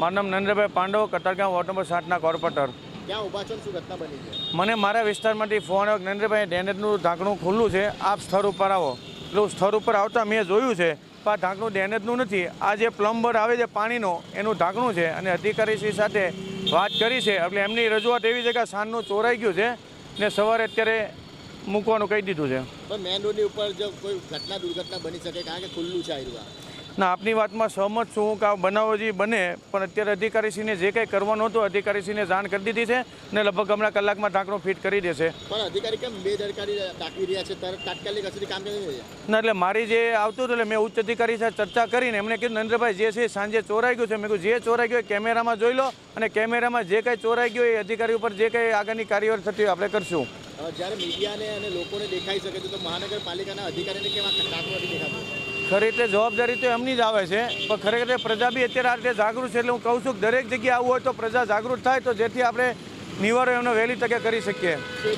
મારું નામ Narendrabhai Pandav Katargam ward number સાતના કોર્પોરેટર મને મારા વિસ્તારમાંથી ફોન આવ્યો નરેન્દ્રભાઈ ડેનેજનું ઢાંકણું ખુલ્લું છે આપ સ્થળ ઉપર આવો. એટલે સ્થળ ઉપર આવતા મેં જોયું છે પણ આ ઢાંકણું ડેનેજનું નથી. આ જે પ્લમ્બર આવે છે પાણીનો એનું ઢાંકણું છે. અને અધિકારીશ્રી સાથે વાત કરી છે એટલે એમની રજૂઆત એવી છે કે સાંજનું ચોરાઈ ગયું છે ને સવારે અત્યારે મૂકવાનું કહી દીધું છે. મેન રોડની ઉપર જો કોઈ ઘટના દુર્ઘટના બની શકે કારણ કે ખુલ્લું છે આ. ના આપની વાતમાં સહમત છું કે આ બનાવો જે બને પણ અત્યારે અધિકારીશ્રીને જે કંઈ કરવાનું હતું અધિકારીશ્રીને જાણ કરી દીધી છે ને લગભગ હમણાં કલાકમાં ઢાંકણો ફિટ કરી દેશે. પણ અધિકારી કેમ બે રહ્યા છે? તાત્કાલિક અસરથી કામ કરી ના એટલે મારી જે આવતું હતું એટલે મેં ઉચ્ચ અધિકારી સાથે ચર્ચા કરીને એમણે કીધું નરેન્દ્રભાઈ જે છે સાંજે ચોરાઈ ગયું છે. મેં કીધું જે ચોરાઈ ગયું એ કેમેરામાં જોઈ લો અને કેમેરામાં જે કંઈ ચોરાઈ ગયું એ અધિકારી ઉપર જે કંઈ આગળની કાર્યવાહી થતી આપણે કરશું. જ્યારે મીડિયાને અને લોકોને દેખાઈ શકે તો મહાનગરપાલિકાના અધિકારીને કેવા દેખાતું? ખરી રીતે જવાબદારી તો એમની જ આવે છે, પણ ખરેખર પ્રજા બી અત્યારે આ રીતે જાગૃત છે એટલે હું કહું છું દરેક જગ્યાએ આવું હોય તો પ્રજા જાગૃત થાય તો જેથી આપણે નિવારો એમનો વહેલી તકે કરી શકીએ.